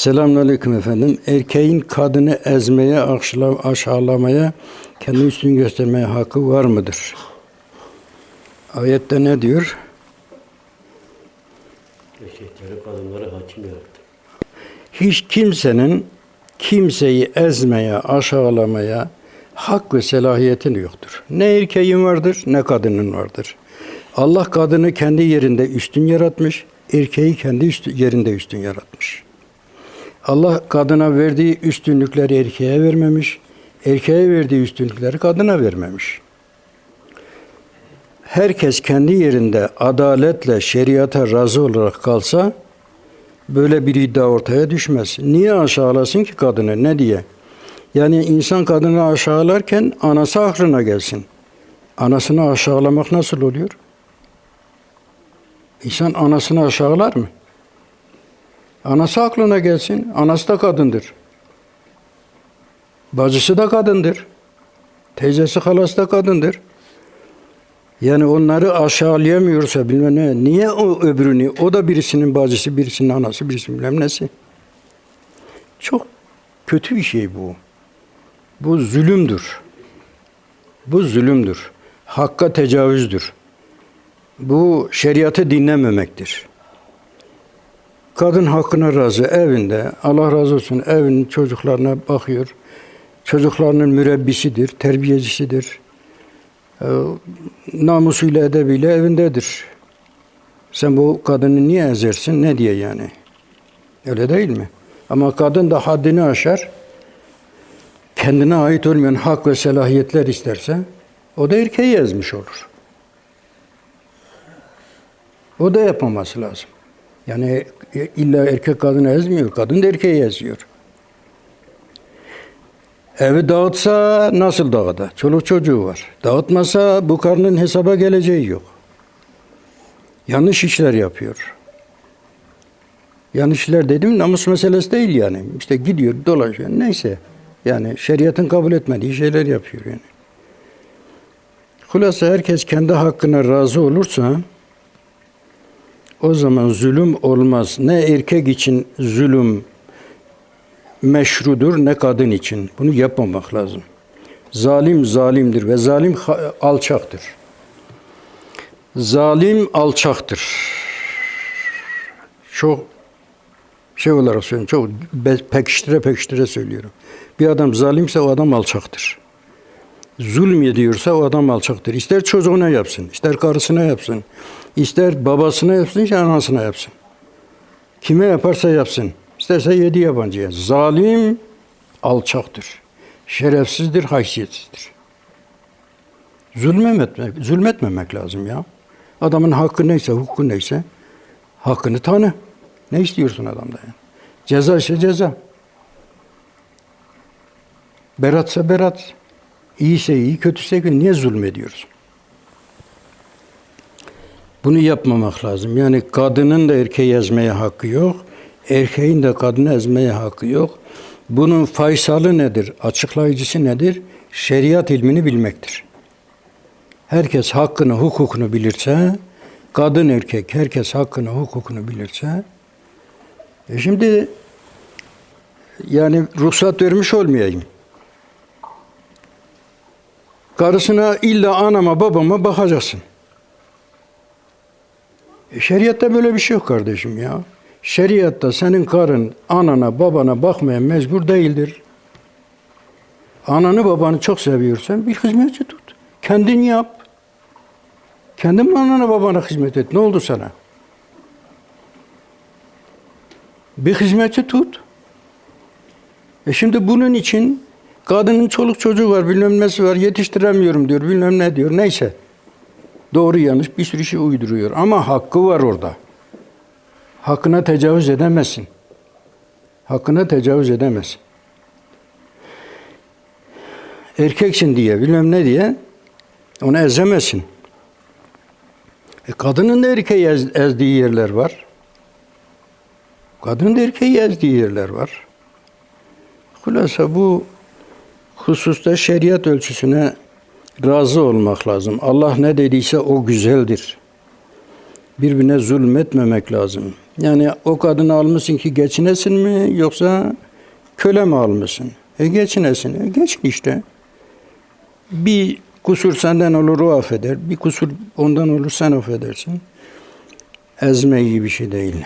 Selamünaleyküm efendim. Erkeğin kadını ezmeye, aşağılamaya, kendi üstünü göstermeye hakkı var mıdır? Ayette ne diyor? Erkekleri kadınları hakim yarattı. Hiç kimsenin kimseyi ezmeye, aşağılamaya hak ve selahiyetin yoktur. Ne erkeğin vardır, ne kadının vardır. Allah kadını kendi yerinde üstün yaratmış, erkeği kendi üstü- yerinde üstün yaratmış. Allah kadına verdiği üstünlükleri erkeğe vermemiş, erkeğe verdiği üstünlükleri kadına vermemiş. Herkes kendi yerinde adaletle şeriata razı olarak kalsa böyle bir iddia ortaya düşmez. Niye aşağılasın ki kadını ne diye? Yani insan kadını aşağılarken anası aklına gelsin. Anasını aşağılamak nasıl oluyor? İnsan anasını aşağılar mı? Anası aklına gelsin. Anası da kadındır. Bacısı da kadındır. Teyzesi halası da kadındır. Yani onları aşağılayamıyorsa bilmem ne. Niye o öbürünü, o da birisinin bacısı, birisinin anası, birisinin bilmem nesi. Çok kötü bir şey bu. Bu zulümdür. Bu zulümdür. Hakka tecavüzdür. Bu şeriatı dinlememektir. Kadın hakkına razı evinde, Allah razı olsun evin çocuklarına bakıyor. Çocuklarının mürebbisidir, terbiyecisidir. Ee, namusuyla edebiyle evindedir. Sen bu kadını niye ezersin? Ne diye yani? Öyle değil mi? Ama kadın da haddini aşar. Kendine ait olmayan hak ve selahiyetler isterse o da erkeği ezmiş olur. O da yapmaması lazım. Yani e, illa erkek kadını ezmiyor, kadın da erkeği eziyor. Evi dağıtsa nasıl dağıda? Çoluk çocuğu var. Dağıtmasa bu karnın hesaba geleceği yok. Yanlış işler yapıyor. Yanlış işler dedim namus meselesi değil yani. İşte gidiyor, dolaşıyor. Neyse. Yani şeriatın kabul etmediği şeyler yapıyor yani. Hulasa herkes kendi hakkına razı olursa o zaman zulüm olmaz. Ne erkek için zulüm meşrudur ne kadın için. Bunu yapmamak lazım. Zalim zalimdir ve zalim alçaktır. Zalim alçaktır. Çok şey olarak söylüyorum, çok pekiştire pekiştire söylüyorum. Bir adam zalimse o adam alçaktır. Zulm ediyorsa o adam alçaktır. İster çocuğuna yapsın, ister karısına yapsın, ister babasına yapsın, ister anasına yapsın. Kime yaparsa yapsın. İsterse yedi yabancıya. Zalim alçaktır. Şerefsizdir, haysiyetsizdir. Zulmetmemek, zulmetmemek lazım ya. Adamın hakkı neyse, hukuku neyse hakkını tanı. Ne istiyorsun adamda yani? Ceza ise ceza. Beratsa berat. İyiyse iyi, kötüse kötü. Niye zulmediyoruz? Bunu yapmamak lazım. Yani kadının da erkeği ezmeye hakkı yok. Erkeğin de kadını ezmeye hakkı yok. Bunun faysalı nedir? Açıklayıcısı nedir? Şeriat ilmini bilmektir. Herkes hakkını, hukukunu bilirse, kadın erkek herkes hakkını, hukukunu bilirse, e şimdi yani ruhsat vermiş olmayayım. Karısına illa anama babama bakacaksın. E şeriatta böyle bir şey yok kardeşim ya. Şeriatta senin karın anana babana bakmaya mecbur değildir. Ananı babanı çok seviyorsan bir hizmetçi tut. Kendin yap. Kendin anana babana hizmet et. Ne oldu sana? Bir hizmetçi tut. E şimdi bunun için kadının çoluk çocuğu var, bilmem nesi var, yetiştiremiyorum diyor, bilmem ne diyor. Neyse. Doğru yanlış bir sürü şey uyduruyor. Ama hakkı var orada. Hakkına tecavüz edemezsin. Hakkına tecavüz edemezsin. Erkeksin diye, bilmem ne diye onu ezemezsin. E kadının da erkeği ez- ezdiği yerler var. Kadının da erkeği ezdiği yerler var. Hulasa bu hususta şeriat ölçüsüne razı olmak lazım. Allah ne dediyse o güzeldir. Birbirine zulmetmemek lazım. Yani o kadını almışsın ki geçinesin mi yoksa köle mi almışsın? E geçinesin. E geçin işte. Bir kusur senden olur o affeder. Bir kusur ondan olur sen affedersin. Ezme iyi bir şey değil.